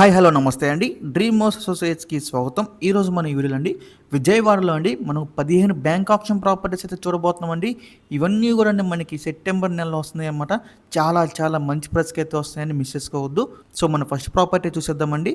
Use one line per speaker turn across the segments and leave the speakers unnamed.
Hi hello నమస్తే అండి. Dream మోస్ అసోసియేట్స్కి స్వాగతం. ఈరోజు మన ఈ వీడియోలో అండి విజయవాడలో అండి మనం పదిహేను బ్యాంక్ ఆప్షన్ ప్రాపర్టీస్ అయితే చూడబోతున్నాం అండి ఇవన్నీ కూడా అండి మనకి సెప్టెంబర్ నెలలో వస్తున్నాయి అన్నమాట. చాలా చాలా మంచి ప్రైస్కి అయితే వస్తాయని మిస్ చేసుకోవద్దు. సో మన ఫస్ట్ ప్రాపర్టీ చూసేద్దామండి.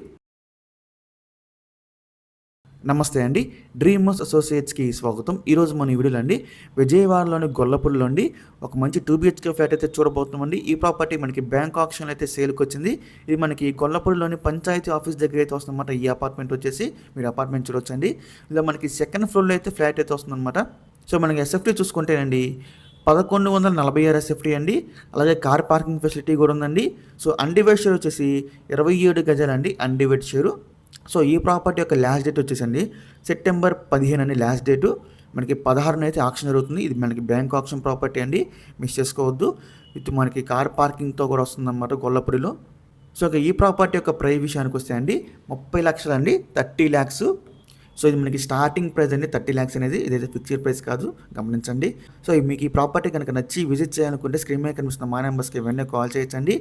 నమస్తే అండి. డ్రీమర్స్ అసోసియేట్స్కి స్వాగతం. ఈరోజు మన వీడియోలో అండి విజయవాడలోని గొల్లపూడిలో అండి ఒక మంచి టూ బిహెచ్కే ఫ్లాట్ అయితే చూడబోతున్నామండి. ఈ ప్రాపర్టీ మనకి బ్యాంక్ ఆప్షన్ అయితే సేల్కి వచ్చింది ఇది మనకి గొల్లపూడిలోని పంచాయతీ ఆఫీస్ దగ్గర అయితే వస్తుందన్నమాట. ఈ అపార్ట్మెంట్ వచ్చేసి మీరు అపార్ట్మెంట్ చూడొచ్చండి. ఇలా మనకి సెకండ్ ఫ్లోర్లో అయితే ఫ్లాట్ అయితే వస్తుందన్నమాట. సో మనకి ఎస్ఎఫ్టీ చూసుకుంటేనండి పదకొండు వందల నలభై ఆరు ఎస్ఎఫ్టీ అండి. అలాగే కార్ పార్కింగ్ ఫెసిలిటీ కూడా ఉందండి. సో అన్డివైడ్ షేర్ వచ్చేసి ఇరవై ఏడు గజాలండి అన్డివైడ్ షేరు. సో ఈ ప్రాపర్టీ యొక్క లాస్ట్ డేట్ వచ్చేసండి. సెప్టెంబర్ పదిహేను అని లాస్ట్ డేటు మనకి పదహారున అయితే ఆక్షన్ జరుగుతుంది. ఇది మనకి బ్యాంక్ ఆప్షన్ ప్రాపర్టీ అండి. మిస్ చేసుకోవద్దు. ఇది మనకి కార్ పార్కింగ్తో కూడా వస్తుందన్నమాట గొల్లపూడిలో. సో ఈ ప్రాపర్టీ యొక్క ప్రైస్ విషయానికి వస్తే అండి ముప్పై లక్షలండి థర్టీ ల్యాక్స్ సో ఇది మనకి స్టార్టింగ్ ప్రైస్ అండి థర్టీ ల్యాక్స్ అనేది ఇదైతే ఫిక్స్డ్ ప్రైస్ కాదు గమనించండి. సో మీకు ఈ ప్రాపర్టీ కనుక నచ్చి విజిట్ చేయాలనుకుంటే స్క్రీన్ మీద కనిపిస్తున్న మా నెంబర్స్కి వెంటనే కాల్ చేయొచ్చండి.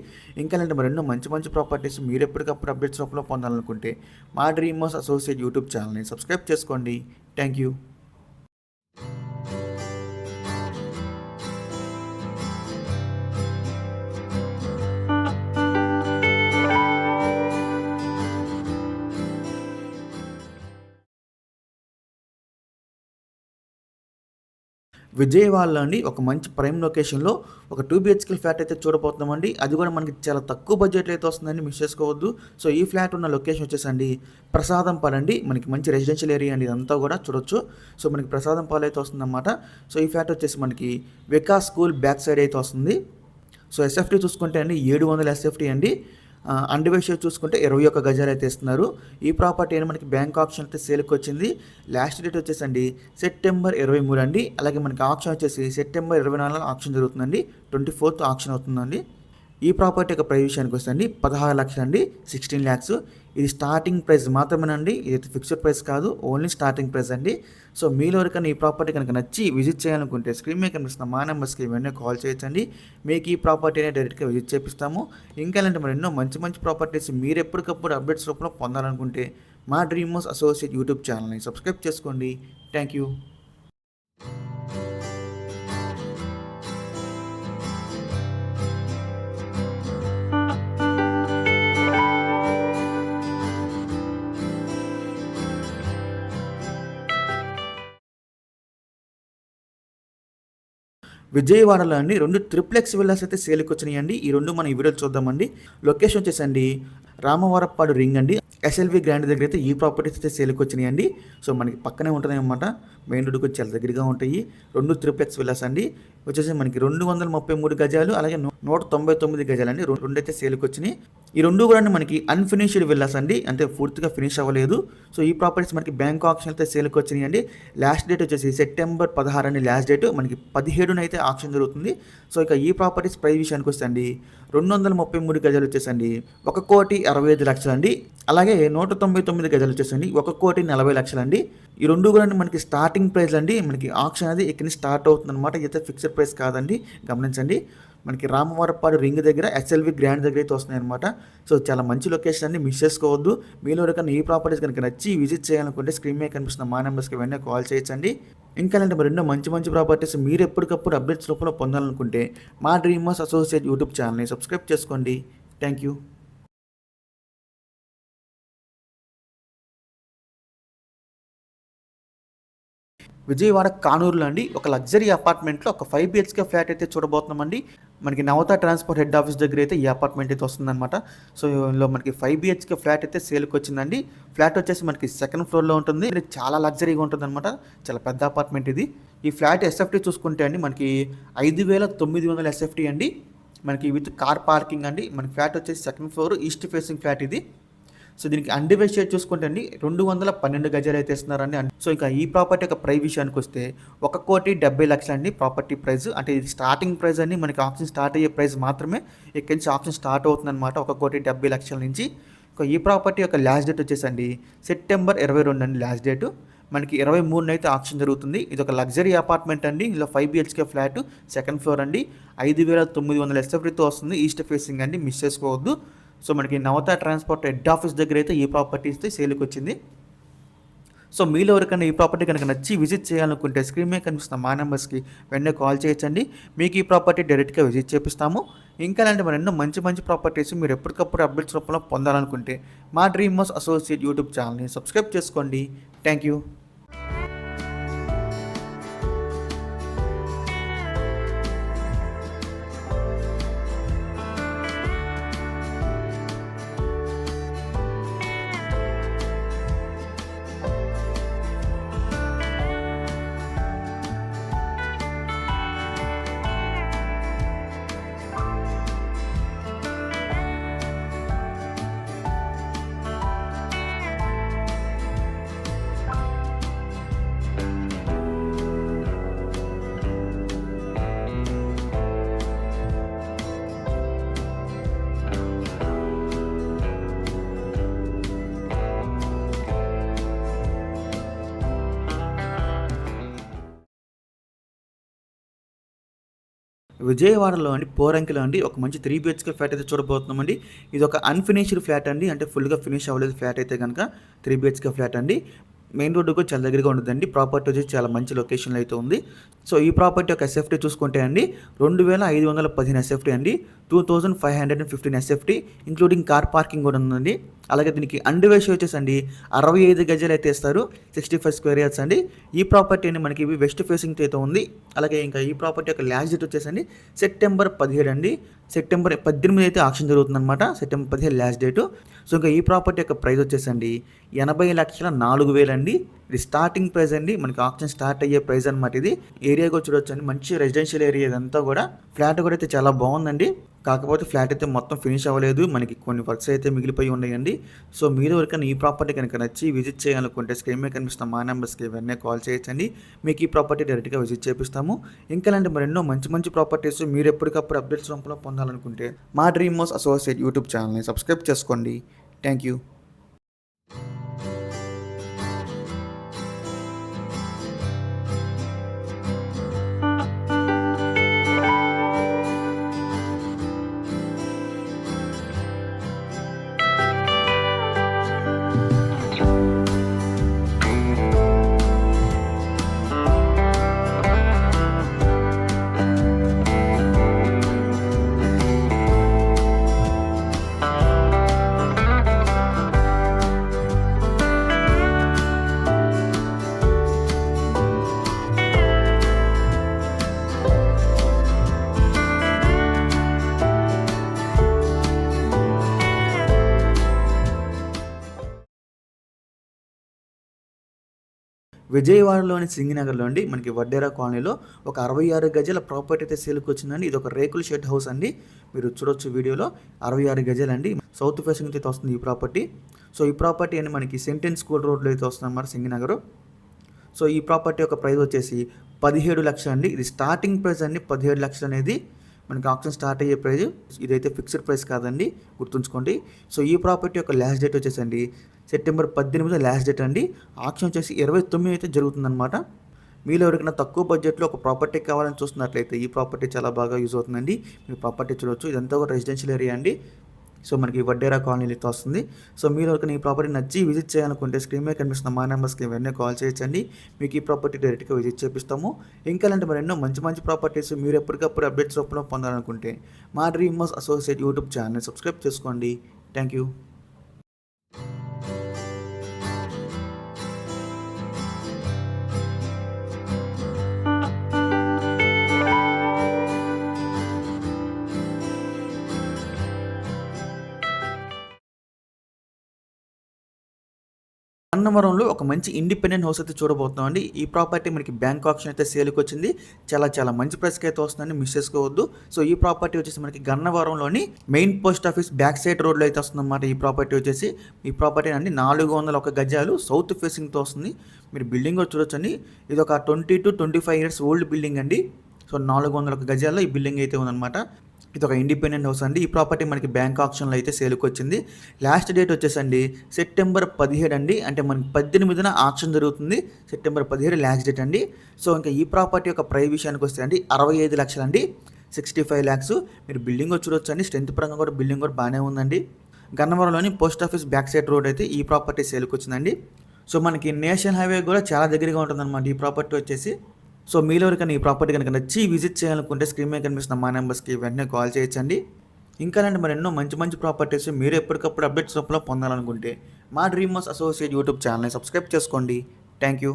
ఇంకా అంటే మరెన్నో మంచి మంచి ప్రాపర్టీస్ మీరు ఎప్పటికప్పుడు అప్డేట్స్ రూపంలో పొందాలనుకుంటే మా డ్రీమర్స్ అసోసియేట్ యూట్యూబ్ ఛానల్ని సబ్స్క్రైబ్ చేసుకోండి. థ్యాంక్ యూ విజయవాడలో అండి ఒక మంచి ప్రైమ్ లొకేషన్లో ఒక టూ బిహెచ్కే ఫ్లాట్ అయితే చూడబోతున్నామండి. అది కూడా మనకి చాలా తక్కువ బడ్జెట్లో అయితే వస్తుందండి మిస్ చేసుకోవద్దు. సో ఈ ఫ్లాట్ ఉన్న లొకేషన్ వచ్చేసండి ప్రసాదం పాలండి మనకి మంచి రెసిడెన్షియల్ ఏరియా అండి ఇదంతా కూడా చూడొచ్చు. సో మనకి ప్రసాదం పాలు అయితే వస్తుందన్నమాట. సో ఈ ఫ్లాట్ వచ్చేసి మనకి వికాస్ స్కూల్ బ్యాక్ సైడ్ అయితే వస్తుంది. సో ఎస్ఎఫ్టీ చూసుకుంటే అండి ఏడు వందల ఎస్ఎఫ్టీ అండి. అండివైడ్ చూసుకుంటే ఇరవై ఒక్క గజాలు అయితే ఇస్తున్నారు. ఈ ప్రాపర్టీ అయినా మనకి బ్యాంక్ ఆప్షన్ అయితే సేల్కి వచ్చింది. లాస్ట్ డేట్ వచ్చేసండి సెప్టెంబర్ ఇరవై మూడు అండి. అలాగే మనకి ఆప్షన్ వచ్చేసి సెప్టెంబర్ ఇరవై నాలుగు ఆప్షన్ జరుగుతుందండి. ట్వంటీ ఫోర్త్ ఆప్షన్ అవుతుందండి. ఈ ప్రాపర్టీ యొక్క ప్రైస్ విషయానికి వస్తే అండి పదహారు లక్షలు అండి సిక్స్టీన్ ల్యాక్స్ ఇది స్టార్టింగ్ ప్రైస్ మాత్రమేనండి ఇది ఫిక్స్డ్ ప్రైస్ కాదు ఓన్లీ స్టార్టింగ్ ప్రైస్ అండి. సో మీలో ఎవరికైనా ఈ ప్రాపర్టీ కనుక నచ్చి విజిట్ చేయాలనుకుంటే స్క్రీన్ మీద కనిపిస్తున్న మా నెంబర్స్కి ఇవన్నీ కాల్ చేయొచ్చండి. మీకు ఈ ప్రాపర్టీనే డైరెక్ట్గా విజిట్ చేపిస్తాము. ఇంకా ఇలాంటి మరి ఎన్నో మంచి మంచి ప్రాపర్టీస్ మీరు ఎప్పటికప్పుడు అప్డేట్స్ రూపంలో పొందాలనుకుంటే మా డ్రీమర్స్ అసోసియేట్ యూట్యూబ్ ఛానల్ని సబ్స్క్రైబ్ చేసుకోండి. థ్యాంక్ యూ విజయవాడలో అండి రెండు ట్రిప్లెక్స్ విల్లాస్ అయితే సేల్కి వచ్చినాయండి. ఈ రెండు మనం ఈ వీడియో చూద్దామండి. లొకేషన్ వచ్చేసండి రామవరప్పాడు రింగ్ అండి. ఎస్ఎల్వి గ్రాండ్ దగ్గర అయితే ఈ ప్రాపర్టీస్ అయితే సేల్కి వచ్చినాయి అండి సో మనకి పక్కనే ఉంటుంది అనమాట మెయిన్ రోడ్కి వచ్చి చాలా దగ్గరగా ఉంటాయి. రెండు త్రిప్లెక్స్ విల్లాస్ అండి. వచ్చేసి మనకి రెండు వందల ముప్పై మూడు గజాలు అలాగే నూట తొంభై తొమ్మిది గజాలు అండి రెండు అయితే సేల్కి వచ్చినాయి. ఈ రెండు కూడా మనకి అన్ఫినిష్డ్ విల్లాస్ అండి. అంటే పూర్తిగా ఫినిష్ అవ్వలేదు. సో ఈ ప్రాపర్టీస్ మనకి బ్యాంక్ ఆప్షన్ అయితే సేల్కి వచ్చినాయి అండి లాస్ట్ డేట్ వచ్చేసి సెప్టెంబర్ పదహారు అండి. లాస్ట్ డేట్ మనకి పదిహేడున అయితే ఆప్షన్ జరుగుతుంది. సో ఇక ఈ ప్రాపర్టీస్ ప్రైస్ విషయానికి వస్తే అండి రెండు వందల ముప్పై మూడు గజాలు వచ్చేసండి. ఒక కోటి అరవై ఐదు లక్షలు అండి అలాగే నూట తొంభై తొమ్మిది గజాలు వచ్చేసండి. ఒక కోటి నలభై లక్షలు అండి ఈ రెండు కూడా మనకి స్టార్టింగ్ ప్రైస్ అండి మనకి ఆప్షన్ అనేది ఇక్కడ స్టార్ట్ అవుతుంది అనమాట అయితే ఫిక్స్డ్ ప్రైస్ కాదండి. గమనించండి. మనకి రామవరపాడు రింగ్ దగ్గర ఎస్ఎల్వి గ్రాండ్ దగ్గర అయితే వస్తున్నాయి అనమాట సో చాలా మంచి లొకేషన్ అన్ని మిస్ చేసుకోవద్దు. మీలో ఎవరికైనా ఈ ప్రాపర్టీస్ కనుక నచ్చి విజిట్ చేయాలనుకుంటే స్క్రీన్ మీద కనిపిస్తున్న మా నెంబర్స్కి వెంటనే కాల్ చేయొచ్చండి. ఇంకా అంటే మరెన్నో మంచి మంచి ప్రాపర్టీస్ మీరు ఎప్పటికప్పుడు అప్డేట్స్ రూపంలో పొందాలనుకుంటే మా డ్రీమర్స్ అసోసియేట్ యూట్యూబ్ ఛానల్ని సబ్స్క్రైబ్ చేసుకోండి. థ్యాంక్ యూ విజయవాడ కానూరులో అండి. ఒక లగ్జరీ అపార్ట్మెంట్లో ఒక ఫైవ్ బిహెచ్కే ఫ్లాట్ అయితే చూడబోతున్నామండి. మనకి నవత ట్రాన్స్పోర్ట్ హెడ్ ఆఫీస్ దగ్గర అయితే ఈ అపార్ట్మెంట్ అయితే వస్తుందన్నమాట. సో ఇందులో మనకి ఫైవ్ బిహెచ్కే ఫ్లాట్ అయితే సేల్కి వచ్చిందండి. ఫ్లాట్ వచ్చేసి మనకి సెకండ్ ఫ్లోర్లో ఉంటుంది. ఇది చాలా లగ్జరీగా ఉంటుంది అనమాట చాలా పెద్ద అపార్ట్మెంట్ ఇది. ఈ ఫ్లాట్ ఎస్ఎఫ్టీ చూసుకుంటే అండి మనకి ఐదు వేల తొమ్మిది వందల ఎస్ఎఫ్టీ అండి. మనకి విత్ కార్ పార్కింగ్ అండి. మనకి ఫ్లాట్ వచ్చేసి second floor east facing flat ఇది. సో దీనికి అండి షేర్ చూసుకుంటే అండి రెండు వందల పన్నెండు గజాలు అయితే ఇస్తున్నారండి. సో ఇంకా ఈ ప్రాపర్టీ యొక్క ప్రైస్ విషయానికి వస్తే ఒక కోటి డెబ్బై లక్షలు అండి ప్రాపర్టీ ప్రైస్ అంటే ఇది స్టార్టింగ్ ప్రైస్ అండి మనకి ఆప్షన్ స్టార్ట్ అయ్యే ప్రైస్ మాత్రమే ఇక్కడి నుంచి ఆప్షన్ స్టార్ట్ అవుతుందన్నమాట ఒక కోటి డెబ్బై లక్షల నుంచి. ఇంకా ఈ ప్రాపర్టీ యొక్క లాస్ట్ డేట్ వచ్చేసండి సెప్టెంబర్ ఇరవై రెండు అండి లాస్ట్ డేటు మనకి ఇరవై మూడున అయితే ఆప్షన్ జరుగుతుంది. ఇది ఒక లగ్జరీ అపార్ట్మెంట్ అండి ఇందులో five BHK flat second floor అండి. ఐదు వేల తొమ్మిది వందల ఎస్ఎఫ్రీతో వస్తుంది ఈస్ట్ ఫేసింగ్ అండి మిస్ చేసుకోవద్దు. సో మనకి నవత ట్రాన్స్పోర్ట్ హెడ్ ఆఫీస్ దగ్గర అయితే ఈ ప్రాపర్టీ ఇస్తే సేల్కి వచ్చింది. సో మీలో ఎవరికైనా ఈ ప్రాపర్టీ కనుక నచ్చి విజిట్ చేయాలనుకుంటే స్క్రీన్ మీద కనిపిస్తున్న మా నెంబర్స్కి వెంటనే కాల్ చేయొచ్చండి. మీకు ఈ ప్రాపర్టీ డైరెక్ట్గా విజిట్ చేపిస్తాము. ఇంకా అలాంటి మరి ఎన్నో మంచి మంచి ప్రాపర్టీస్ మీరు ఎప్పటికప్పుడు అప్డేట్స్ రూపంలో పొందాలనుకుంటే మా డ్రీమ్ హౌస్ అసోసియేట్ యూట్యూబ్ ఛానల్ని సబ్స్క్రైబ్ చేసుకోండి. థ్యాంక్ యూ విజయవాడలో అండి పోరంకిలో అండి ఒక మంచి త్రీ బిహెచ్కే ఫ్లాట్ అయితే చూడబోతున్నామండి. ఇది ఒక అన్ఫినిష్డ్ ఫ్లాట్ అండి అంటే ఫుల్గా ఫినిష్ అవ్వలేదు ఫ్లాట్ అయితే కనుక త్రీ బిహెచ్కే ఫ్లాట్ అండి. మెయిన్ రోడ్డు కూడా చాలా దగ్గరగా ఉంటుందండి. ప్రాపర్టీ వచ్చి చాలా మంచి లొకేషన్లో అయితే ఉంది. సో ఈ ప్రాపర్టీ యొక్క ఎస్ఎఫ్టీ చూసుకుంటే అండి రెండు వేల ఐదు వందల పదిహేను ఎస్ఎఫ్టీ అండి two thousand five hundred and fifteen SFT including car parking కూడా ఉందండి. అలాగే దీనికి అండ్ వేష వచ్చేసి అండి అరవై ఐదు గజాలు అయితే ఇస్తారు సిక్స్టీ ఫైవ్ స్క్వేర్ ఇయర్స్ అండి. ఈ ప్రాపర్టీ అండి మనకి వెస్ట్ ఫేసింగ్ అయితే ఉంది. అలాగే ఇంకా ఈ ప్రాపర్టీ యొక్క లాస్ట్ డేట్ వచ్చేసండి సెప్టెంబర్ పదిహేడు అండి. సెప్టెంబర్ పద్దెనిమిది అయితే ఆక్షన్ జరుగుతుందన్నమాట. సెప్టెంబర్ పదిహేను లాస్ట్ డేటు సో ఇంకా ఈ ప్రాపర్టీ యొక్క ప్రైస్ వచ్చేసండి ఎనభై లక్షల నాలుగు వేలు అండి ఇది స్టార్టింగ్ ప్రైస్ అండి. మనకి ఆప్షన్ స్టార్ట్ అయ్యే ప్రైస్ అనమాట ఇది. ఏరియా కూడా చూడొచ్చు అండి మంచి రెసిడెన్షియల్ ఏరియా ఇదంతా కూడా. ఫ్లాట్ కూడా అయితే చాలా బాగుందండి. కాకపోతే ఫ్లాట్ అయితే మొత్తం ఫినిష్ అవ్వలేదు. మనకి కొన్ని వర్క్స్ అయితే మిగిలిపోయి ఉన్నాయండి. సో మీరు ఎవరికైనా ఈ ప్రాపర్టీ కనుక నచ్చి విజిట్ చేయాలనుకుంటే స్క్రీన్ మీద కనిపిస్తున్న మా నెంబర్స్కి వెంటనే కాల్ చేయొచ్చండి. మీకు ఈ ప్రాపర్టీ డైరెక్ట్గా విజిట్ చేపిస్తాము. ఇంకా అలాంటి మరెన్నో మంచి మంచి ప్రాపర్టీస్ మీరు ఎప్పటికప్పుడు అప్డేట్స్ రూపంలో పొందాలనుకుంటే మా డ్రీమ్ మోస్ అసోసియేట్ యూట్యూబ్ ఛానల్ని సబ్స్క్రైబ్ చేసుకోండి. థ్యాంక్ యూ విజయవాడలోని సింగినగర్లో అండి. మనకి వడ్డేరా కాలనీలో ఒక అరవై ఆరు గజాల ప్రాపర్టీ అయితే సేల్కి వచ్చిందండి. ఇది ఒక రేకుల షెడ్ హౌస్ అండి. మీరు చూడొచ్చు వీడియోలో. అరవై ఆరు గజాలండి. సౌత్ ఫేసింగ్ అయితే వస్తుంది ఈ ప్రాపర్టీ. సో ఈ ప్రాపర్టీ అని మనకి సెంటెన్స్ స్కూల్ రోడ్లో అయితే వస్తుంది అన్నమాట సింగినగర్. సో ఈ ప్రాపర్టీ యొక్క ప్రైస్ వచ్చేసి పదిహేడు లక్షలు అండి. ఇది స్టార్టింగ్ ప్రైస్ అండి. పదిహేడు లక్షలు అనేది మనకి ఆప్షన్ స్టార్ట్ అయ్యే ప్రైస్. ఇదైతే ఫిక్స్డ్ ప్రైస్ కాదండి. గుర్తుంచుకోండి. సో ఈ ప్రాపర్టీ యొక్క లాస్ట్ డేట్ వచ్చేసండి సెప్టెంబర్ పద్దెనిమిది లాస్ట్ డేట్ అండి. ఆక్షన్ వచ్చేసి ఇరవై తొమ్మిది అయితే జరుగుతుందన్నమాట. మీలో ఎవరికైనా తక్కువ బడ్జెట్లో ఒక ప్రాపర్టీ కావాలని చూస్తున్నట్లయితే ఈ ప్రాపర్టీ చాలా బాగా యూజ్ అవుతుందండి. మీరు ప్రాపర్టీ చూడవచ్చు ఇదంతా ఒక రెసిడెన్షియల్ ఏరియా అండి. సో మనకి వడ్డేరా కాలనీలో వస్తుంది. సో మీరు ఎవరికైనా ఈ ప్రాపర్టీ నచ్చి విజిట్ చేయాలనుకుంటే స్క్రీన్ మీద కనిపిస్తున్న మా నెంబర్స్కి వెంటనే కాల్ చేయొచ్చండి. మీకు ఈ ప్రాపర్టీ డైరెక్ట్గా విజిట్ చేపిస్తాము. ఇంకా అలాంటి మరి ఎన్నో మంచి మంచి ప్రాపర్టీస్ మీరు ఎప్పటికప్పుడు అప్డేట్స్ రూపంలో పొందాలనుకుంటే మా dream associate YouTube channel subscribe చేసుకోండి. థ్యాంక్ యూ అన్నవరంలో ఒక మంచి ఇండిపెండెంట్ హౌస్ అయితే చూడబోతున్నాం అండి ఈ ప్రాపర్టీ మనకి బ్యాంక్ ఆప్షన్ అయితే సేల్కి వచ్చింది. చాలా చాలా మంచి ప్రైస్కి అయితే వస్తుందండి. మిస్ చేసుకోవద్దు. సో ఈ ప్రాపర్టీ వచ్చేసి మనకి గన్నవరంలోని main post office back side రోడ్లో అయితే వస్తుందన్నమాట ఈ ప్రాపర్టీ వచ్చేసి. ఈ ప్రాపర్టీ అండి నాలుగు వందల ఒక గజాలు సౌత్ ఫేసింగ్తో వస్తుంది. మీరు బిల్డింగ్ కూడా చూడొచ్చండి. ఇది ఒక twenty to twenty five years old building అండి. సో నాలుగు వందల ఒక గజాల్లో ఈ బిల్డింగ్ అయితే ఉందన్నమాట. ఇది ఒక ఇండిపెండెంట్ హౌస్ అండి. ఈ ప్రాపర్టీ మనకి బ్యాంక్ ఆప్షన్లో అయితే సేల్కి వచ్చింది లాస్ట్ డేట్ వచ్చేసండి సెప్టెంబర్ పదిహేడు అండి. అంటే మనకి పద్దెనిమిదిన ఆప్షన్ జరుగుతుంది. సెప్టెంబర్ పదిహేడు లాస్ట్ డేట్ అండి. సో ఇంకా ఈ ప్రాపర్టీ యొక్క ప్రై విషయానికి వస్తే అండి అరవై ఐదు లక్షలండి. Sixty five lakhs. మీరు బిల్డింగ్ చూడొచ్చు అండి స్ట్రెంత్ పరంగా కూడా బిల్డింగ్ కూడా బాగానే ఉందండి. గన్నవరంలోని post office back side road అయితే ఈ ప్రాపర్టీ సేల్కి వచ్చిందండి సో మనకి నేషనల్ హైవే కూడా చాలా దగ్గరగా ఉంటుందన్నమాట ఈ ప్రాపర్టీ వచ్చేసి. సో మీలో ఎవరికైనా ఈ ప్రాపర్టీ కనుక నచ్చి విజిట్ చేయాలనుకుంటే స్క్రీన్ మీద కనిపిస్తున్న మా నెంబర్స్కి వెంటనే కాల్ చేయొచ్చండి. ఇంకా లాంటి మరి ఎన్నో మంచి మంచి ప్రాపర్టీస్ మీరు ఎప్పటికప్పుడు అప్డేట్స్ రూపంలో పొందాలనుకుంటే మా డ్రీమ్ అసోసియేట్ యూట్యూబ్ ఛానల్ని సబ్స్క్రైబ్ చేసుకోండి. థ్యాంక్ యూ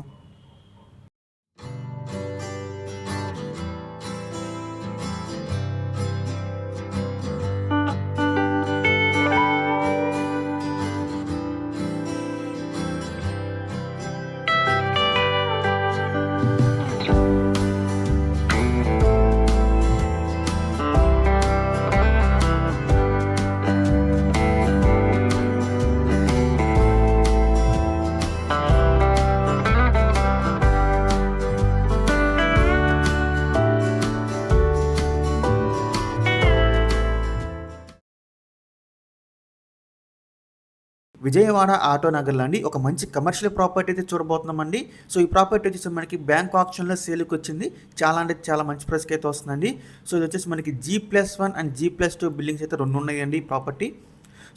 విజయవాడ ఆటో నగర్లో అండి. ఒక మంచి కమర్షియల్ ప్రాపర్టీ అయితే చూడబోతున్నామండి. సో ఈ ప్రాపర్టీ వచ్చేసి మనకి బ్యాంక్ ఆప్షన్లో సేల్కి వచ్చింది. చాలా అంటే చాలా మంచి ప్రైస్కి అయితే వస్తుందండి. సో ఇది వచ్చేసి మనకి G plus one and G plus two buildings అయితే రెండు ఉన్నాయండి ఈ ప్రాపర్టీ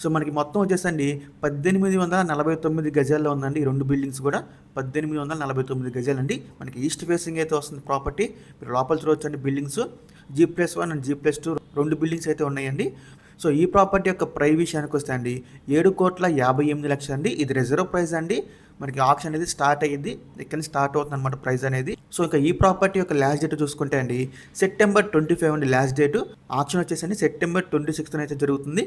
సో మనకి మొత్తం వచ్చేసండి పద్దెనిమిది వందల నలభై తొమ్మిది గజాల్లో ఉందండి ఈ రెండు బిల్డింగ్స్ కూడా. పద్దెనిమిది వందల నలభై తొమ్మిది గజాలండి మనకి ఈస్ట్ ఫేసింగ్ అయితే వస్తుంది ప్రాపర్టీ మీరు లోపల చూడవచ్చు అండి buildings G plus one and G plus two రెండు బిల్డింగ్స్ అయితే ఉన్నాయండి. సో ఈ ప్రాపర్టీ యొక్క ప్రైస్ విషయానికి వస్తే అండి ఏడు కోట్ల యాభై ఎనిమిది లక్షలు అండి. ఇది రిజర్వ్ ప్రైస్ అండి. మనకి ఆప్షన్ అనేది స్టార్ట్ అయ్యింది. ఇక్కడ స్టార్ట్ అవుతుంది అనమాట ప్రైస్ అనేది. సో ఇంకా ఈ ప్రాపర్టీ యొక్క లాస్ట్ డేట్ చూసుకుంటే అండి సెప్టెంబర్ ట్వంటీ ఫైవ్ అండి లాస్ట్ డేట్ ఆప్షన్ వచ్చేసండి సెప్టెంబర్ ట్వంటీ సిక్స్త్ అయితే జరుగుతుంది.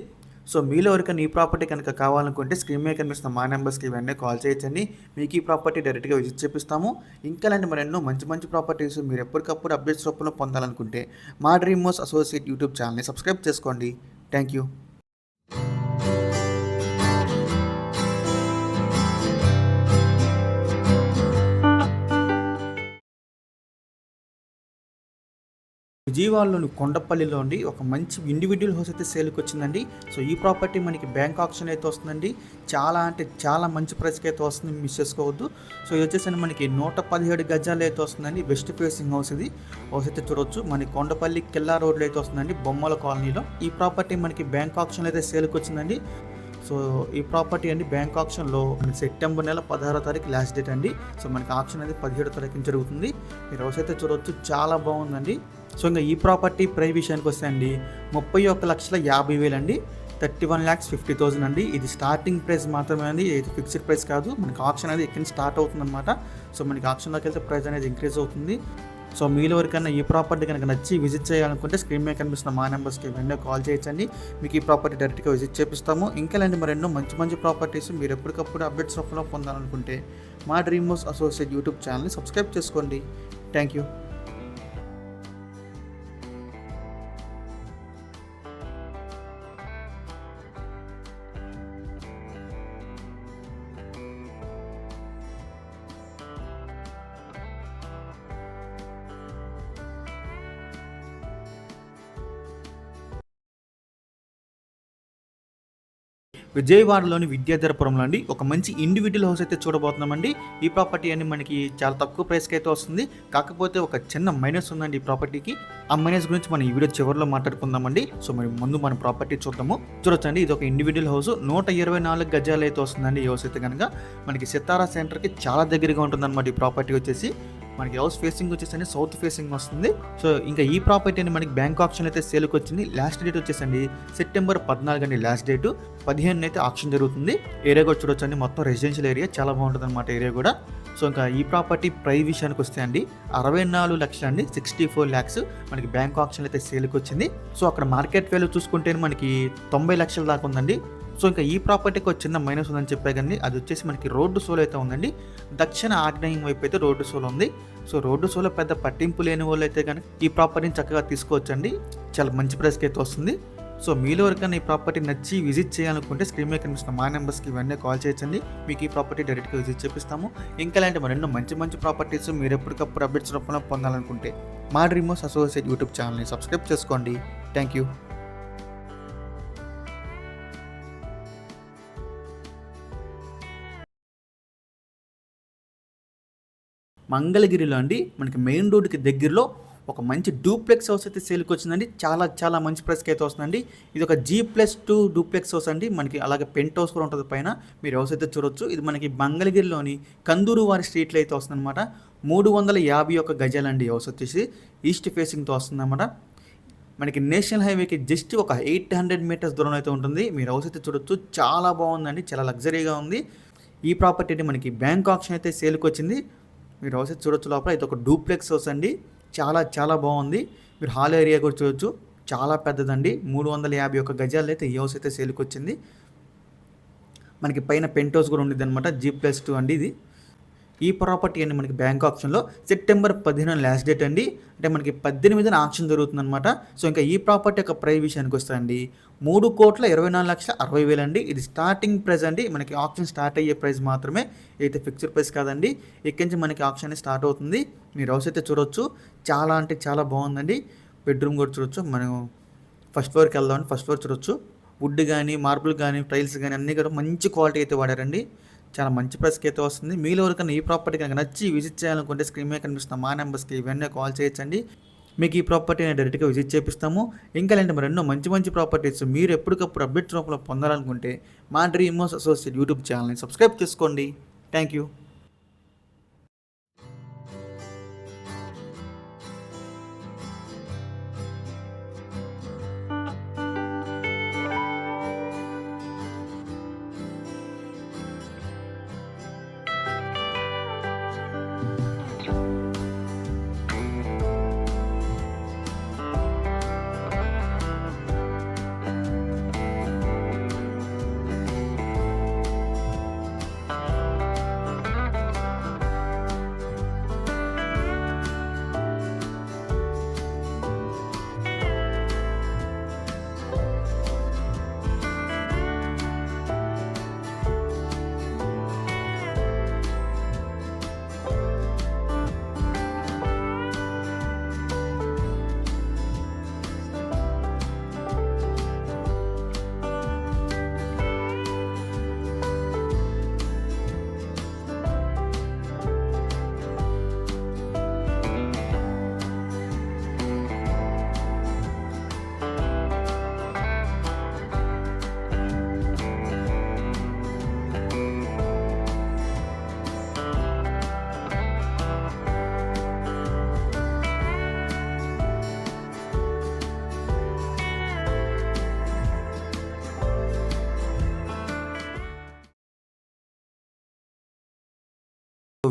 సో మీలో ఎవరికైనా ఈ ప్రాపర్టీ కనుక కావాలనుకుంటే స్క్రీన్ మీద కనిపిస్తున్న మా నెంబర్స్కి వెంటనే కాల్ చేయొచ్చండి. మీకు ఈ ప్రాపర్టీ డైరెక్ట్గా విజిట్ చేపిస్తాము. ఇంకా లాంటి మరి ఎన్నో మంచి మంచి ప్రాపర్టీస్ మీరు ఎప్పటికప్పుడు అప్డేట్స్ రూపంలో పొందాలనుకుంటే మా డ్రీమోస్ అసోసియేట్ యూట్యూబ్ ఛానల్ని సబ్స్క్రైబ్ చేసుకోండి. థ్యాంక్ యూ విజయవాడలోని కొండపల్లిలో ఒక మంచి ఇండివిజువల్ హౌస్ అయితే సేల్కి వచ్చిందండి. సో ఈ ప్రాపర్టీ మనకి బ్యాంక్ ఆప్షన్ అయితే వస్తుందండి. చాలా అంటే చాలా మంచి ప్రైస్కి అయితే వస్తుంది మిస్ చేసుకోవద్దు. సో ఇది వచ్చేసి మనకి నూట పదిహేడు గజాలు అయితే వస్తుందండి. వెస్ట్ ఫేసింగ్ హౌస్ ఇది. హౌస్ అయితే చూడొచ్చు. మనకి కొండపల్లి కిల్లా రోడ్లో అయితే వస్తుందండి బొమ్మల కాలనీలో. ఈ ప్రాపర్టీ మనకి బ్యాంక్ ఆప్షన్ అయితే సేల్కి వచ్చిందండి. సో ఈ ప్రాపర్టీ అండి బ్యాంక్ ఆప్షన్లో సెప్టెంబర్ నెల పదహారో తారీఖు లాస్ట్ డేట్ అండి. సో మనకి ఆప్షన్ అనేది పదిహేడో తారీఖు జరుగుతుంది. మీరు హౌస్ అయితే చూడవచ్చు చాలా బాగుందండి. సో ఇంకా ఈ ప్రాపర్టీ ప్రైస్ విషయానికి వస్తే అండి ముప్పై ఒక్క లక్షల యాభై వేలు అండి thirty one lakhs fifty thousand అండి. ఇది స్టార్టింగ్ ప్రైస్ మాత్రమే అండి. ఇది ఫిక్స్డ్ ప్రైస్ కాదు. మనకి ఆప్షన్ అనేది ఇక్కడ స్టార్ట్ అవుతుందన్నమాట. సో మనకి ఆప్షన్లోకి వెళ్తే ప్రైస్ అనేది ఇంక్రీజ్ అవుతుంది. సో మీలో ఎవరికైనా ఈ ప్రాపర్టీ కనుక నచ్చి విజిట్ చేయాలనుకుంటే స్క్రీన్ మీద కనిపిస్తున్న మా నెంబర్స్కి వెంటనే కాల్ చేయొచ్చండి. మీకు ఈ ప్రాపర్టీ డైరెక్ట్గా విజిట్ చేపిస్తాము. ఇంకా ఇలాంటి మరెన్నో మంచి మంచి ప్రాపర్టీస్ మీరు ఎప్పటికప్పుడు అప్డేట్స్ రూపంలో పొందాలనుకుంటే మా డ్రీమ్ హౌస్ అసోసియేట్ యూట్యూబ్ ఛానల్ని సబ్స్క్రైబ్ చేసుకోండి. థ్యాంక్ యూ విజయవాడలోని విద్యాధరపురంలో అండి. ఒక మంచి ఇండివిజువల్ హౌస్ అయితే చూడబోతున్నామండి. ఈ ప్రాపర్టీ అని మనకి చాలా తక్కువ ప్రైస్కి అయితే వస్తుంది. కాకపోతే ఒక చిన్న మైనస్ ఉందండి ఈ ప్రాపర్టీకి ఆ మైనస్ గురించి మనం ఈ వీడియో చివరిలో మాట్లాడుకుందామండి. సో మరి ముందు మన ప్రాపర్టీ చూద్దాము. చూడొచ్చండి ఇది ఒక ఇండివిజువల్ హౌస్ నూట ఇరవై నాలుగు గజాలు అయితే వస్తుందండి ఈ హౌస్ అయితే కనుక మనకి సితారా సెంటర్కి చాలా దగ్గరగా ఉంటుందన్నమాట ఈ ప్రాపర్టీ వచ్చేసి. మనకి హౌస్ ఫేసింగ్ వచ్చేసండి సౌత్ ఫేసింగ్ వస్తుంది. సో ఇంకా ఈ ప్రాపర్టీ అని మనకి బ్యాంక్ ఆప్షన్ అయితే సేల్కి వచ్చింది. లాస్ట్ డేట్ వచ్చేసండి సెప్టెంబర్ పద్నాలుగు అండి లాస్ట్ డేట్ పదిహేను అయితే ఆప్షన్ జరుగుతుంది. ఏరియా కూడా చూడొచ్చండి. మొత్తం రెసిడెన్షియల్ ఏరియా చాలా బాగుంటుంది అనమాట ఏరియా కూడా. సో ఇంకా ఈ ప్రాపర్టీ ప్రైస్ విషయానికి వస్తే అండి అరవై నాలుగు లక్షలు అండి. సిక్స్టీ ఫోర్ ల్యాక్స్ మనకి బ్యాంక్ ఆప్షన్ అయితే సేల్కి వచ్చింది. సో అక్కడ మార్కెట్ వాల్యూ చూసుకుంటే మనకి తొంభై లక్షల దాకా ఉందండి. సో ఇంకా ఈ ప్రాపర్టీకి ఒక చిన్న మైనస్ ఉందని చెప్పే కానీ అది వచ్చేసి మనకి రోడ్డు సోల్ అయితే ఉందండి. దక్షిణ ఆగ్నేయం వైపు అయితే రోడ్డు సోల్ ఉంది. సో రోడ్డు సోలో పెద్ద పట్టింపు లేని వాళ్ళు అయితే కనుక ఈ ప్రాపర్టీని చక్కగా తీసుకోవచ్చండి. చాలా మంచి ప్రైస్కి అయితే వస్తుంది. సో మీలో ఎవరికైనా ఈ ప్రాపర్టీ నచ్చి విజిట్ చేయాలనుకుంటే స్క్రీన్ మీద కనిపిస్తున్న మా నెంబర్స్కి వెంటనే కాల్ చేయొచ్చండి. మీకు ఈ ప్రాపర్టీ డైరెక్ట్గా విజిట్ చేపిస్తాము. ఇంకా ఇలాంటి మరెన్నో మంచి మంచి ప్రాపర్టీస్ మీరు ఎప్పటికప్పుడు అప్డేట్స్ రూపంలో పొందాలనుకుంటే మా డ్రీమోస్ అసోసియేట్ యూట్యూబ్ ఛానల్ని సబ్స్క్రైబ్ చేసుకోండి. Thank you. మంగళగిరిలో అండి. మనకి మెయిన్ రోడ్కి దగ్గరలో ఒక మంచి డూప్లెక్స్ హౌస్ అయితే సేల్కి వచ్చిందండి. చాలా చాలా మంచి ప్రైస్కి అయితే వస్తుందండి. ఇది ఒక G plus two duplex house అండి. మనకి అలాగే పెంట్ హౌస్ కూడా ఉంటుంది పైన. మీరు హౌస్ అయితే చూడొచ్చు. ఇది మనకి మంగళగిరిలోని కందూరు వారి స్ట్రీట్లో అయితే వస్తుందన్నమాట. మూడు వందల యాభై ఒక్క గజాలండి హౌస్ వచ్చేసి. ఈస్ట్ ఫేసింగ్తో వస్తుందన్నమాట. మనకి నేషనల్ హైవేకి జస్ట్ ఒక ఎయిట్ హండ్రెడ్ మీటర్స్ దూరం అయితే ఉంటుంది. మీరు హౌస్ అయితే చూడొచ్చు. చాలా బాగుందండి. చాలా లగ్జరీగా ఉంది. ఈ ప్రాపర్టీ మనకి బ్యాంక్ ఆప్షన్ అయితే సేల్కి వచ్చింది. మీరు హౌస్ చూడొచ్చు లోపల. ఇది ఒక డూప్లెక్స్ హౌస్ అండి. చాలా చాలా బాగుంది. మీరు హాల్ ఏరియా కూడా చూడొచ్చు. చాలా పెద్దదండి. మూడు వందల యాభై ఒక్క గజాలు అయితే ఈ హౌస్ అయితే సేల్కి వచ్చింది. మనకి పైన పెంట్ హౌస్ కూడా ఉండేది అనమాట జీ ప్లస్ టూ అండి ఇది. ఈ ప్రాపర్టీ అండి మనకి బ్యాంక్ ఆప్షన్లో. సెప్టెంబర్ పదిహేను లాస్ట్ డేట్ అండి. అంటే మనకి పద్దెనిమిదిన ఆప్షన్ జరుగుతుంది అనమాట సో ఇంకా ఈ ప్రాపర్టీ యొక్క ప్రైస్ విషయానికి వస్తాయండి మూడు కోట్ల ఇరవై నాలుగు లక్షల అరవై వేలు అండి ఇది స్టార్టింగ్ ప్రైస్ అండి. మనకి ఆప్షన్ స్టార్ట్ అయ్యే ప్రైస్ మాత్రమే. అయితే ఫిక్స్డ్ ప్రైస్ కాదండి. ఇక్కడి నుంచి మనకి ఆప్షన్ అనేది స్టార్ట్ అవుతుంది. మీరు హౌస్ అయితే చూడొచ్చు. చాలా అంటే చాలా బాగుందండి. బెడ్రూమ్ కూడా చూడొచ్చు. మనం ఫస్ట్ ఫ్లోర్కి వెళ్దామని ఫస్ట్ ఫ్లోర్ చూడొచ్చు. వుడ్ కానీ మార్బుల్ కానీ టైల్స్ కానీ అన్నీ కూడా మంచి క్వాలిటీ అయితే వాడారండి. చాలా మంచి ప్రైస్కి అయితే వస్తుంది. మీలో ఎవరికైనా ఈ ప్రాపర్టీ కనుక నచ్చి విజిట్ చేయాలనుకుంటే స్క్రీన్ మీద కనిపిస్తున్న మా నెంబర్స్కి ఇవన్నీ కాల్ చేయొచ్చండి. మీకు ఈ ప్రాపర్టీని డైరెక్ట్గా విజిట్ చేపిస్తాము. ఇంకా లేదంటే మరి ఎన్నో మంచి మంచి ప్రాపర్టీస్ మీరు ఎప్పటికప్పుడు అప్డేట్స్ రూపంలో పొందాలనుకుంటే మా డ్రీమోస్ అసోసియేట్ యూట్యూబ్ ఛానల్ని సబ్స్క్రైబ్ చేసుకోండి. థ్యాంక్ యూ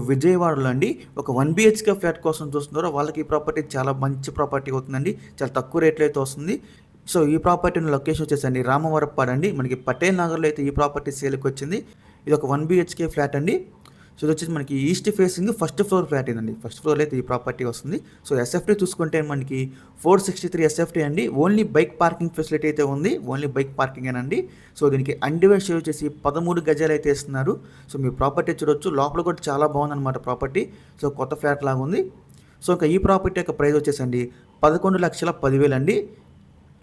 విజయవాడలో అండి ఒక వన్ బిహెచ్కే ఫ్లాట్ కోసం చూస్తున్నారో వాళ్ళకి ఈ ప్రాపర్టీ చాలా మంచి ప్రాపర్టీ అవుతుందండి. చాలా తక్కువ రేట్లో అయితే వస్తుంది. సో ఈ ప్రాపర్టీ లొకేషన్ వచ్చేసండి. రామవరప్పాడు అండి. మనకి పటేల్ నగర్లో అయితే ఈ ప్రాపర్టీ సేల్కి వచ్చింది. ఇది ఒక వన్ బిహెచ్కే ఫ్లాట్ అండి. సో ఇది వచ్చేసి మనకి east facing first floor flat ఇదండి ఫస్ట్ ఫ్లోర్ అయితే ఈ ప్రాపర్టీ వస్తుంది. సో ఎస్ఎఫ్టీ చూసుకుంటే మనకి ఫోర్ సిక్స్టీ త్రీ ఎస్ఎఫ్టీ అండి. ఓన్లీ బైక్ పార్కింగ్ ఫెసిలిటీ అయితే ఉంది. ఓన్లీ బైక్ పార్కింగ్ అండి సో దీనికి అండివైడ్ వచ్చేసి పదమూడు గజాలు అయితే ఇస్తున్నారు సో మీ ప్రాపర్టీ చూడొచ్చు. లోపల కూడా చాలా బాగుందన్నమాట ప్రాపర్టీ సో కొత్త ఫ్లాట్ లాగా ఉంది. సో ఇంకా ఈ ప్రాపర్టీ యొక్క ప్రైస్ వచ్చేసండి పదకొండు లక్షల పదివేలు అండి.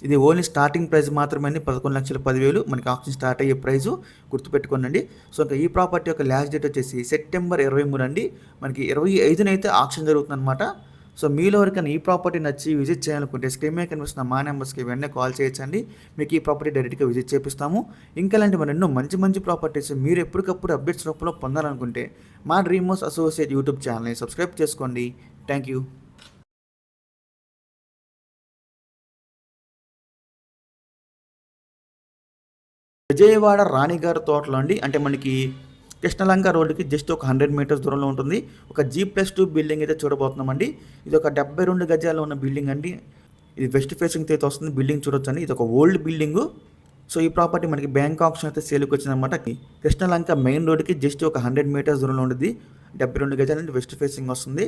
ఇది ఓన్లీ స్టార్టింగ్ ప్రైస్ మాత్రమే అండి. పదకొండు లక్షల పదివేలు. మనకి ఆప్షన్ స్టార్ట్ అయ్యే ప్రైజు గుర్తుపెట్టుకోండి సో ఇంకా ఈ ప్రాపర్టీ యొక్క లాస్ట్ డేట్ వచ్చేసి సెప్టెంబర్ ఇరవై మూడు అండి. మనకి ఇరవై ఐదునైతే ఆప్షన్ జరుగుతుంది అనమాట సో మీలో ఎవరికైనా ఈ ప్రాపర్టీ నచ్చి విజిట్ చేయాలనుకుంటే స్క్రీన్ మీద కనిపిస్తున్న మా నెంబర్స్కి వెంటనే కాల్ చేయొచ్చండి. మీకు ఈ ప్రాపర్టీ డైరెక్ట్గా విజిట్ చేపిస్తాము. ఇంకా లాంటి మన ఎన్నో మంచి మంచి ప్రాపర్టీస్ మీరు ఎప్పటికప్పుడు అప్డేట్స్ రూపంలో పొందాలనుకుంటే మా డ్రీమోస్ అసోసియేట్ యూట్యూబ్ ఛానల్ని సబ్స్క్రైబ్ చేసుకోండి. Thank you. విజయవాడ రాణిగారి తోటలో అండి. అంటే మనకి కృష్ణలంక రోడ్డుకి జస్ట్ ఒక హండ్రెడ్ మీటర్స్ దూరంలో ఉంటుంది. ఒక జీ ప్లస్ టూ బిల్డింగ్ అయితే చూడబోతున్నామండి. ఇది ఒక డెబ్బై రెండు గజాల్లో ఉన్న బిల్డింగ్ అండి. ఇది వెస్ట్ ఫేసింగ్ అయితే వస్తుంది. బిల్డింగ్ చూడొచ్చండి. ఇది ఒక ఓల్డ్ బిల్డింగ్ సో ఈ ప్రాపర్టీ మనకి బ్యాంక్ ఆప్షన్ అయితే సేల్కి వచ్చిందనమాట కృష్ణలంక మెయిన్ రోడ్డుకి జస్ట్ ఒక హండ్రెడ్ మీటర్స్ దూరంలో ఉంటుంది డెబ్బై రెండు గజాల నుండి వెస్ట్ ఫేసింగ్ వస్తుంది.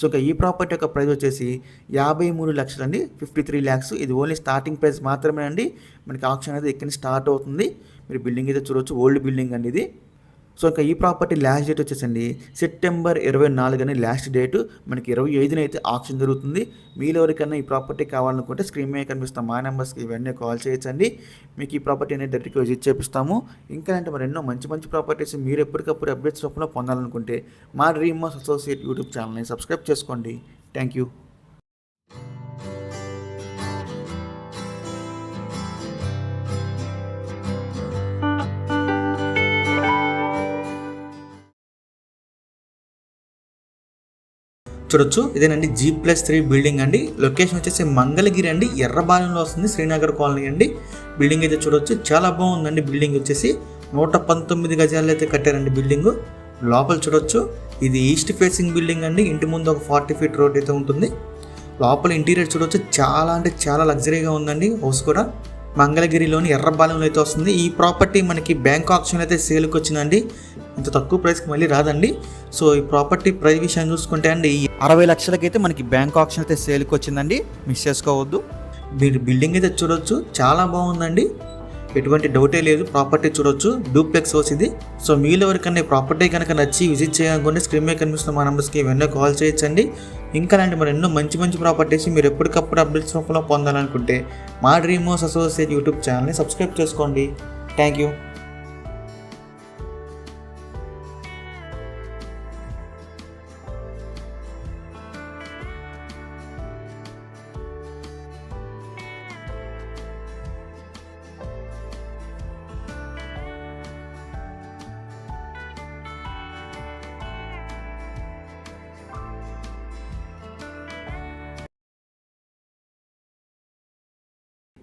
సో ఇక ఈ ప్రాపర్టీ యొక్క ప్రైస్ వచ్చేసి యాభై మూడు లక్షలు అండి ఫిఫ్టీ త్రీ ల్యాక్స్ ఇది ఓన్లీ స్టార్టింగ్ ప్రైస్ మాత్రమే అండి. మనకి ఆప్షన్ అనేది ఇక్కడ స్టార్ట్ అవుతుంది? మీరు బిల్డింగ్ అయితే చూడవచ్చు ఓల్డ్ బిల్డింగ్ అండి ఇది. సో ఇంకా ఈ ప్రాపర్టీ లాస్ట్ డేట్ వచ్చేసండి. సెప్టెంబర్ ఇరవై నాలుగు అని లాస్ట్ డేట్. మనకి ఇరవై ఐదున అయితే ఆప్షన్ జరుగుతుంది మీలో ఎవరికైనా ఈ ప్రాపర్టీ కావాలనుకుంటే స్క్రీన్ మీద కనిపిస్తాం మా నెంబర్స్కి ఇవన్నీ కాల్ చేయొచ్చండి. మీకు ఈ ప్రాపర్టీ అనేది డైరెక్ట్గా విజిట్ చేపిస్తాము. ఇంకా అంటే మరి ఎన్నో మంచి మంచి ప్రాపర్టీస్ మీరు ఎప్పటికప్పుడు అప్డేట్స్ రూపంలో పొందాలనుకుంటే మా డ్రీమ్ అసోసియేట్ యూట్యూబ్ ఛానల్ని సబ్స్క్రైబ్ చేసుకోండి. థ్యాంక్ యూ చూడొచ్చు. ఇదేనండి జీ ప్లస్ త్రీ బిల్డింగ్ అండి. లొకేషన్ వచ్చేసి మంగళగిరి అండి. ఎర్రబాలెంలో వస్తుంది. శ్రీనగర్ కాలనీ అండి. బిల్డింగ్ అయితే చూడొచ్చు. చాలా బాగుందండి బిల్డింగ్ వచ్చేసి. నూట పంతొమ్మిది గజాలు అయితే కట్టారండి బిల్డింగ్ లోపల చూడొచ్చు. ఇది ఈస్ట్ ఫేసింగ్ బిల్డింగ్ అండి. ఇంటి ముందు ఒక ఫార్టీ ఫీట్ రోడ్ అయితే ఉంటుంది. లోపల ఇంటీరియర్ చూడొచ్చు. చాలా అంటే చాలా లగ్జరీగా ఉందండి హౌస్ కూడా. మంగళగిరిలోని ఎర్రబాలెంలో అయితే వస్తుంది. ఈ ప్రాపర్టీ మనకి బ్యాంక్ ఆప్షన్ అయితే సేల్కి వచ్చిందండి. ఇంత తక్కువ ప్రైస్కి మళ్ళీ రాదండి. సో ఈ ప్రాపర్టీ ప్రైస్ విషయం చూసుకుంటే అండి అరవై లక్షలకైతే మనకి బ్యాంక్ ఆప్షన్ అయితే సేల్కి వచ్చిందండి. మిస్ చేసుకోవద్దు. మీరు బిల్డింగ్ అయితే చూడొచ్చు చాలా బాగుందండి. ఎటువంటి డౌటే లేదు ప్రాపర్టీ చూడొచ్చు డూప్లెక్స్ హౌస్ ఇది. సో మీలో ఎవరికన్నా ఈ ప్రాపర్టీ కనుక నచ్చి విజిట్ చేయాలనుకుంటే స్క్రీన్ మీద కనిపిస్తున్న మా నెంబర్స్కి వెన్నో కాల్ చేయొచ్చండి. ఇంకా లాంటి మరి ఎన్నో మంచి మంచి ప్రాపర్టీస్ మీరు ఎప్పటికప్పుడు అప్డేట్స్ రూపంలో పొందాలనుకుంటే మా డ్రీమ్ హౌస్ అసోసియేట్ యూట్యూబ్ ఛానల్ని సబ్స్క్రైబ్ చేసుకోండి. థ్యాంక్ యూ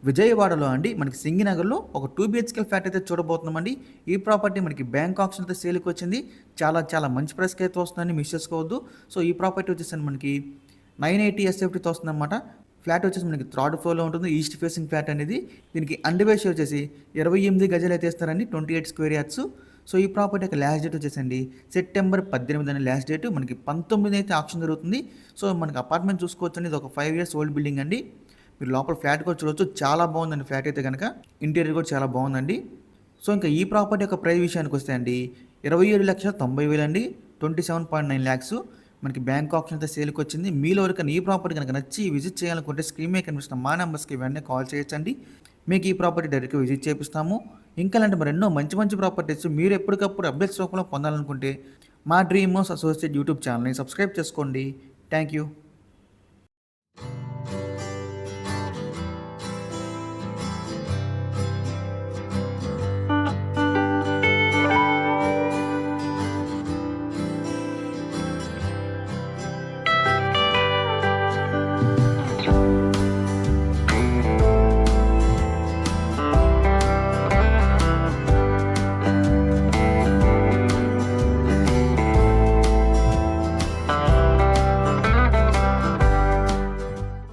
విజయవాడలో అండి. మనకి సింగినగర్లో ఒక టూ బిహెచ్కే ఫ్లాట్ అయితే చూడబోతున్నామండి. ఈ ప్రాపర్టీ మనకి బ్యాంక్ ఆప్షన్ అయితే సేల్కి వచ్చింది. చాలా చాలా మంచి ప్రైస్కి అయితే వస్తుందని మిస్ చేసుకోవద్దు. సో ఈ ప్రాపర్టీ వచ్చేసి మనకి నైన్ ఎయిటీ ఎస్ఎఫ్టీతో వస్తుందన్నమాట. ఫ్లాట్ వచ్చేసి మనకి థర్డ్ ఫ్లోర్లో ఉంటుంది. ఈస్ట్ ఫేసింగ్ ఫ్లాట్ అనేది. దీనికి అండర్వేష్ వచ్చేసి ఇరవై ఎనిమిది గజలు అయితే ఇస్తారండి. Twenty eight square yards so ఈ ప్రాపర్టీ యొక్క లాస్ట్ డేట్ వచ్చేసండి సెప్టెంబర్ పద్దెనిమిది అనే లాస్ట్ డేట్ మనకి పంతొమ్మిది అయితే ఆప్షన్ జరుగుతుంది. సో మనకి అపార్ట్మెంట్ చూసుకోవచ్చు అండి ఇది ఒక ఫైవ్ ఇయర్స్ ఓల్డ్ బిల్డింగ్ అండి. మీరు లోపల ఫ్లాట్ కూడా చూడవచ్చు చాలా బాగుందండి ఫ్లాట్ అయితే కనుక ఇంటీరియర్ కూడా చాలా బాగుందండి. సో ఇంకా ఈ ప్రాపర్టీ యొక్క ప్రైస్ విషయానికి వస్తే అండి ఇరవై ఏడు లక్షల తొంభై వేలు అండి. Twenty seven point nine lakhs. మనకి బ్యాంక్ ఆప్షన్ అయితే సేల్కి వచ్చింది. మీలో ఎవరికైనా ఈ ప్రాపర్టీ కనుక నచ్చి విజిట్ చేయాలనుకుంటే స్క్రీన్ మీద కనిపిస్తున్న మా నెంబర్స్కి వెంటనే కాల్ చేయొచ్చండి. మీకు ఈ ప్రాపర్టీ డైరెక్ట్గా విజిట్ చేపిస్తాము. ఇంకా అలాంటి మరెన్నో మంచి మంచి ప్రాపర్టీస్ మీరు ఎప్పటికప్పుడు అప్డేట్స్ రూపంలో పొందాలనుకుంటే మా డ్రీమ్ అసోసియేట్ యూట్యూబ్ ఛానల్ని సబ్స్క్రైబ్ చేసుకోండి. Thank you.